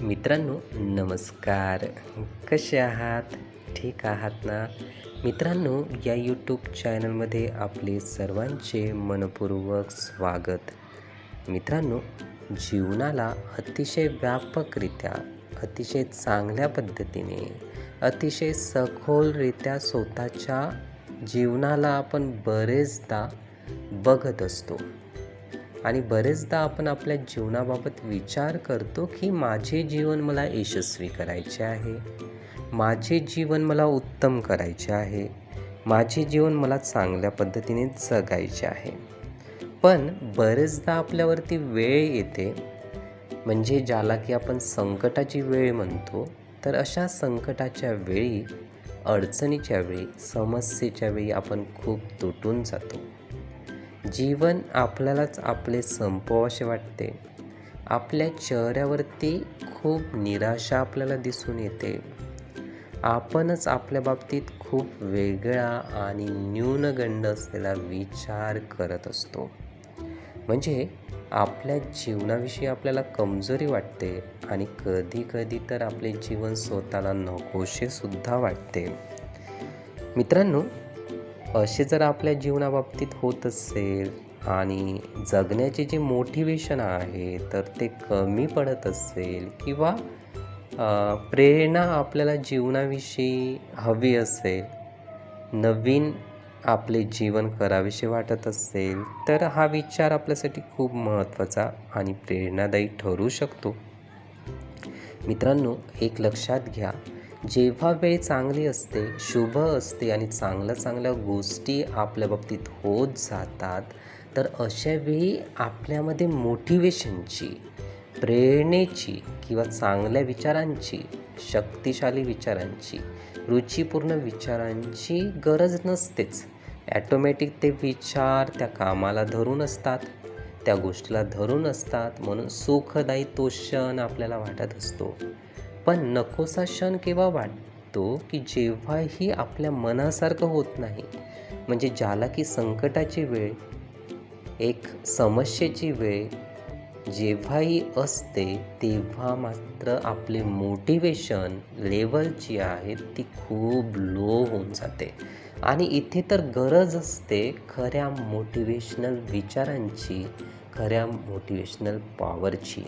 मित्रांनो नमस्कार. कसे आहात? ठीक आहात ना? मित्रांनो या यूट्यूब चॅनलमध्ये आपले सर्वांचे मनपूर्वक स्वागत. मित्रांनो जीवनाला अतिशय व्यापकरित्या अतिशय चांगल्या पद्धतीने अतिशय सखोलरित्या स्वतःच्या जीवनाला आपण बरेचदा बघत असतो. आणि बरेचदा आपण आपल्या जीवनाबाबत विचार करतो की माझे जीवन मला यशस्वी करायचे आहे. माझे जीवन मला उत्तम करायचे आहे. माझे जीवन मला चांगल्या पद्धतीने जगायचे आहे. पण बरेचदा आपल्यावरती वेळ येते म्हणजे ज्याला की आपण संकटाची वेळ म्हणतो तर अशा संकटाच्या वेळी अडचणीच्या वेळी समस्येच्या वेळी आपण खूप तुटून जातो. जीवन आपल्यालाच आपले संपवासे वाटते. आपल्या चेहऱ्यावरती खूप निराशा आपल्याला दिसून येते. आपणच आपल्या बाबतीत खूप वेगळा आणि न्यूनगंड असलेला विचार करत असतो. म्हणजे आपल्या जीवनाविषयी आपल्याला कमजोरी वाटते आणि कधी कधी तर आपले जीवन स्वतःला नकोशेसुद्धा वाटते. मित्रांनो असे जर आपल्या जीवनाबाबतीत होत असेल आणि जगण्याचे जे मोटिवेशन आहे तर ते कमी पडत असेल किंवा प्रेरणा आपल्याला जीवनाविषयी हवी असेल नवीन आपले जीवन करावेसे वाटत असेल तर हा विचार आपल्यासाठी खूप महत्त्वाचा आणि प्रेरणादायी ठरू शकतो. मित्रांनो एक लक्षात घ्या जेव्हा वेळ चांगली असते शुभ असते आणि चांगल्या चांगल्या गोष्टी आपल्या बाबतीत होत जातात तर अशा वेळी आपल्यामध्ये मोटिवेशनची प्रेरणेची किंवा चांगल्या विचारांची शक्तिशाली विचारांची रुचीपूर्ण विचारांची गरज नसतेच. ॲटोमॅटिक ते विचार त्या कामाला धरून असतात त्या गोष्टीला धरून असतात म्हणून सुखदायी तो क्षण आपल्याला वाटत असतो. पण नकोसा क्षण केव्हा वाटतो की जेव्हाही आपल्या मनासारखं होत नाही? म्हणजे ज्याला की संकटाची वेळ एक समस्येची वेळ जेव्हाही असते तेव्हा मात्र आपले मोटिवेशन लेवल जी आहे ती खूप लो होऊन जाते. आणि इथे तर गरज असते खऱ्या मोटिवेशनल विचारांची खऱ्या मोटिवेशनल पॉवरची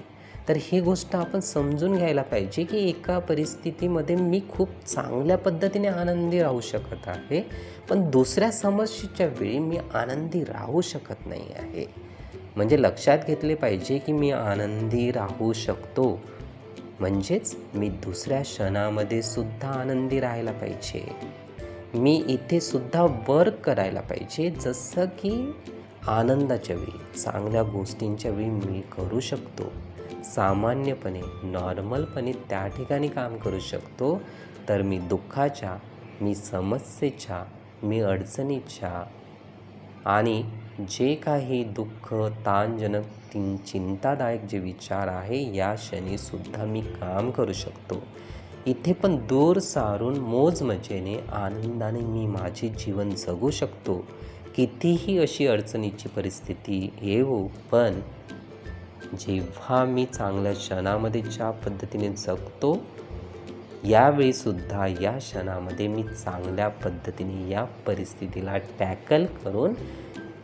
तर ही गोष्ट आपण समजून घ्यायला पाहिजे की एका परिस्थितीमध्ये मी खूप चांगल्या पद्धतीने आनंदी राहू शकत आहे पण दुसऱ्या समस्येच्या वेळी मी आनंदी राहू शकत नाही आहे. म्हणजे लक्षात घेतले पाहिजे की मी आनंदी राहू शकतो. म्हणजेच मी दुसऱ्या क्षणामध्ये सुद्धा आनंदी राहायला पाहिजे. मी इथे सुद्धा वर्क करायला पाहिजे जसं की आनंदाच्या वेळी चांगल्या गोष्टींच्या वेळी मी करू शकतो. सामान्यपणे नॉर्मलपणे त्या ठिकाणी काम करू शकतो. तर मी दुःखाच्या मी समस्येच्या मी अडचणीच्या आणि जे काही दुःख ताणजनक चिंतादायक जे विचार आहे या क्षणीसुद्धा मी काम करू शकतो. इथे पण दूर सारून मोजमजेने आनंदाने मी माझे जीवन जगू शकतो. कितीही अशी अडचणीची परिस्थिती येऊ पण जेव्हा मी चांगल्या क्षणामध्ये ज्या पद्धतीने जगतो यावेळीसुद्धा या क्षणामध्ये मी चांगल्या पद्धतीने या परिस्थितीला टॅकल करून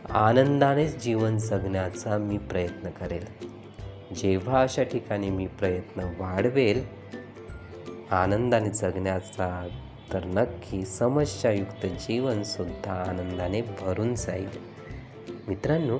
आनंदानेच जीवन जगण्याचा मी प्रयत्न करेल. जेव्हा अशा ठिकाणी मी प्रयत्न वाढवेल आनंदाने जगण्याचा तर नक्की समस्यायुक्त जीवनसुद्धा आनंदाने भरून जाईल. मित्रांनो